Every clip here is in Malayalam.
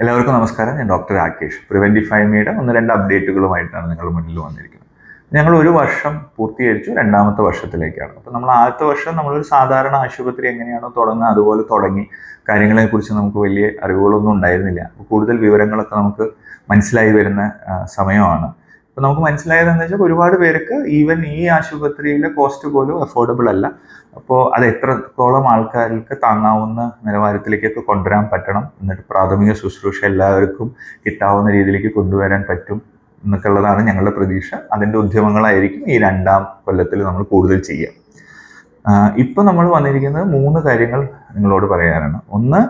എല്ലാവർക്കും നമസ്കാരം. ഞാൻ ഡോക്ടർ രാകേഷ്. പ്രിവെന്റിഫൈമിയുടെ ഒന്ന് രണ്ട് അപ്ഡേറ്റുകളുമായിട്ടാണ് നിങ്ങൾ മുന്നിൽ വന്നിരിക്കുന്നത്. ഞങ്ങൾ ഒരു വർഷം പൂർത്തീകരിച്ചു രണ്ടാമത്തെ വർഷത്തിലേക്കാണ്. അപ്പോൾ നമ്മൾ ആദ്യത്തെ വർഷം നമ്മളൊരു സാധാരണ ആശുപത്രി എങ്ങനെയാണോ തുടങ്ങുക അതുപോലെ തുടങ്ങി. കാര്യങ്ങളെക്കുറിച്ച് നമുക്ക് വലിയ അറിവുകളൊന്നും ഉണ്ടായിരുന്നില്ല. കൂടുതൽ വിവരങ്ങളൊക്കെ നമുക്ക് മനസ്സിലായി വരുന്ന സമയമാണ്. അപ്പോൾ നമുക്ക് മനസ്സിലായത് എന്താ വെച്ചാൽ ഒരുപാട് പേർക്ക് ഈവൻ ഈ ആശുപത്രിയിലെ കോസ്റ്റ് പോലും അഫോർഡബിൾ അല്ല. അപ്പോൾ അത് എത്രത്തോളം ആൾക്കാർക്ക് താങ്ങാവുന്ന നിലവാരത്തിലേക്കൊക്കെ കൊണ്ടുവരാൻ പറ്റണം എന്നിട്ട് പ്രാഥമിക ശുശ്രൂഷ എല്ലാവർക്കും കിട്ടാവുന്ന രീതിയിലേക്ക് കൊണ്ടുവരാൻ പറ്റും എന്നൊക്കെയുള്ളതാണ് ഞങ്ങളുടെ പ്രതീക്ഷ. അതിന്റെ ഉദ്യമങ്ങളായിരിക്കും ഈ രണ്ടാം കൊല്ലത്തിൽ നമ്മൾ കൂടുതൽ ചെയ്യുക. ഇപ്പം നമ്മൾ വന്നിരിക്കുന്നത് മൂന്ന് കാര്യങ്ങൾ നിങ്ങളോട് പറയാനാണ്. ഒന്ന്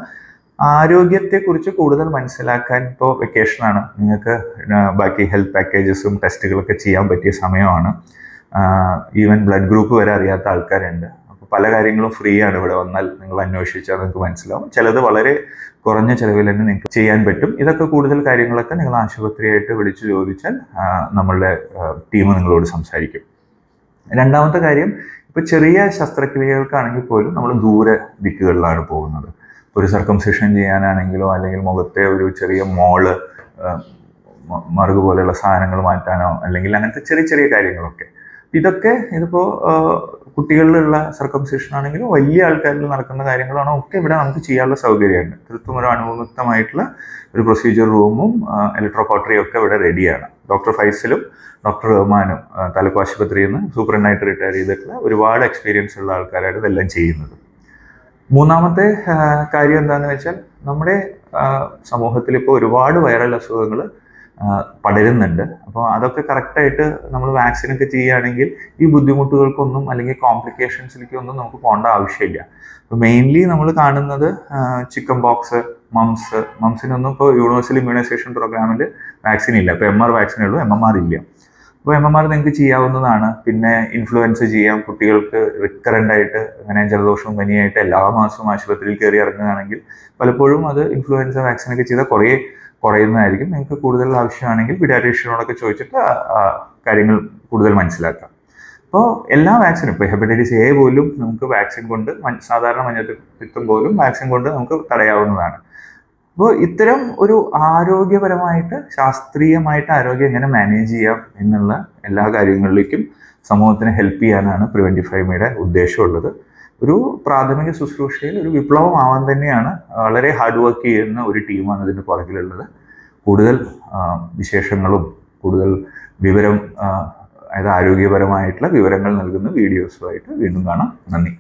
ആരോഗ്യത്തെക്കുറിച്ച് കൂടുതൽ മനസ്സിലാക്കാൻ ഇപ്പോൾ വെക്കേഷനാണ് നിങ്ങൾക്ക് ബാക്കി ഹെൽത്ത് പാക്കേജസും ടെസ്റ്റുകളൊക്കെ ചെയ്യാൻ പറ്റിയ സമയമാണ്. ഈവൻ ബ്ലഡ് ഗ്രൂപ്പ് വരെ അറിയാത്ത ആൾക്കാരുണ്ട്. അപ്പോൾ പല കാര്യങ്ങളും ഫ്രീ ആണ് ഇവിടെ വന്നാൽ നിങ്ങൾ അന്വേഷിച്ചാൽ നിങ്ങൾക്ക് മനസ്സിലാവും. ചിലത് വളരെ കുറഞ്ഞ ചിലവിൽ തന്നെ നിങ്ങൾക്ക് ചെയ്യാൻ പറ്റും. ഇതൊക്കെ കൂടുതൽ കാര്യങ്ങളൊക്കെ നിങ്ങൾ ആശുപത്രിയായിട്ട് വിളിച്ചു ചോദിച്ചാൽ നമ്മളുടെ ടീം നിങ്ങളോട് സംസാരിക്കും. രണ്ടാമത്തെ കാര്യം ഇപ്പോൾ ചെറിയ ശസ്ത്രക്രിയകൾക്കാണെങ്കിൽ പോലും നമ്മൾ ദൂര ദിക്കുകളിലാണ് പോകുന്നത്. ഒരു സർക്കംസിഷൻ ചെയ്യാനാണെങ്കിലോ അല്ലെങ്കിൽ മുഖത്തെ ഒരു ചെറിയ മോൾ മറുക് പോലെയുള്ള സാധനങ്ങൾ മാറ്റാനോ അല്ലെങ്കിൽ അങ്ങനത്തെ ചെറിയ ചെറിയ കാര്യങ്ങളൊക്കെ. ഇതൊക്കെ ഇതിപ്പോൾ കുട്ടികളിലുള്ള സർക്കംസിഷൻ ആണെങ്കിലും വലിയ ആൾക്കാരിൽ നടക്കുന്ന കാര്യങ്ങളാണോ ഒക്കെ ഇവിടെ നമുക്ക് ചെയ്യാനുള്ള സൗകര്യമുണ്ട്. തീർത്തും ഒരു അണുമുക്തമായിട്ടുള്ള ഒരു പ്രൊസീജിയർ റൂമും ഇലക്ട്രോകോട്ടറിയും ഒക്കെ ഇവിടെ റെഡിയാണ് ഡോക്ടർ ഫൈസലും ഡോക്ടർ റഹ്മാനും താലൂക്ക് ആശുപത്രിയിൽ നിന്ന് സൂപ്രണ്ടായിട്ട് റിട്ടയർ ചെയ്തിട്ടുള്ള ഒരുപാട് എക്സ്പീരിയൻസ് ഉള്ള ആൾക്കാരാണ് ഇതെല്ലാം ചെയ്യുന്നത്. മൂന്നാമത്തെ കാര്യം എന്താണെന്ന് വെച്ചാൽ നമ്മുടെ സമൂഹത്തിൽ ഇപ്പോൾ ഒരുപാട് വൈറൽ അസുഖങ്ങൾ പടരുന്നുണ്ട്. അപ്പോൾ അതൊക്കെ കറക്റ്റായിട്ട് നമ്മൾ വാക്സിനൊക്കെ ചെയ്യുകയാണെങ്കിൽ ഈ ബുദ്ധിമുട്ടുകൾക്കൊന്നും അല്ലെങ്കിൽ കോംപ്ലിക്കേഷൻസിലേക്കൊന്നും നമുക്ക് പോകേണ്ട ആവശ്യമില്ല. അപ്പോൾ മെയിൻലി നമ്മൾ കാണുന്നത് ചിക്കൻ ബോക്സ് മംസ് മംസിനൊന്നും ഇപ്പോൾ യൂണിവേഴ്സൽ ഇമ്മ്യൂണൈസേഷൻ പ്രോഗ്രാമിൽ വാക്സിൻ ഇല്ല. ഇപ്പോൾ എം ആർ വാക്സിനേ ഉള്ളൂ എം എം ആർ ഇല്ല. അപ്പോൾ എം എം ആർ നിങ്ങൾക്ക് ചെയ്യാവുന്നതാണ്. പിന്നെ ഇൻഫ്ലുവൻസ് ചെയ്യാം. കുട്ടികൾക്ക് റിക്കറന്റ് ആയിട്ട് അങ്ങനെ ജലദോഷവും പനിയായിട്ട് എല്ലാ മാസവും ആശുപത്രിയിൽ കയറി ഇറങ്ങുകയാണെങ്കിൽ പലപ്പോഴും അത് ഇൻഫ്ലുവൻസ വാക്സിനൊക്കെ ചെയ്താൽ കുറേ കുറയുന്നതായിരിക്കും. നിങ്ങൾക്ക് കൂടുതൽ ആവശ്യമാണെങ്കിൽ പീഡിയാട്രീഷ്യനോടൊക്കെ ചോദിച്ചിട്ട് കാര്യങ്ങൾ കൂടുതൽ മനസ്സിലാക്കാം. അപ്പോൾ എല്ലാ വാക്സിനും ഇപ്പോൾ ഹെപ്പറ്റൈറ്റിസ് എ പോലും നമുക്ക് വാക്സിൻ കൊണ്ട് സാധാരണ മഞ്ഞപ്പിത്തം പോലും വാക്സിൻ കൊണ്ട് നമുക്ക് തടയാവുന്നതാണ്. അപ്പോൾ ഇത്തരം ഒരു ആരോഗ്യപരമായിട്ട് ശാസ്ത്രീയമായിട്ട് ആരോഗ്യം എങ്ങനെ മാനേജ് ചെയ്യാം എന്നുള്ള എല്ലാ കാര്യങ്ങളിലേക്കും സമൂഹത്തിന് ഹെൽപ്പ് ചെയ്യാനാണ് പ്രിവെന്റിഫൈമയുടെ ഉദ്ദേശമുള്ളത്. ഒരു പ്രാഥമിക ശുശ്രൂഷയിൽ ഒരു വിപ്ലവം ആവാൻ തന്നെയാണ് വളരെ ഹാർഡ് വർക്ക് ചെയ്യുന്ന ഒരു ടീമാണ് ഇതിന്റെ പുറകിലുള്ളത്. കൂടുതൽ വിശേഷങ്ങളും കൂടുതൽ വിവരം അതായത് ആരോഗ്യപരമായിട്ടുള്ള വിവരങ്ങൾ നൽകുന്ന വീഡിയോസുമായിട്ട് വീണ്ടും കാണാം. നന്ദി.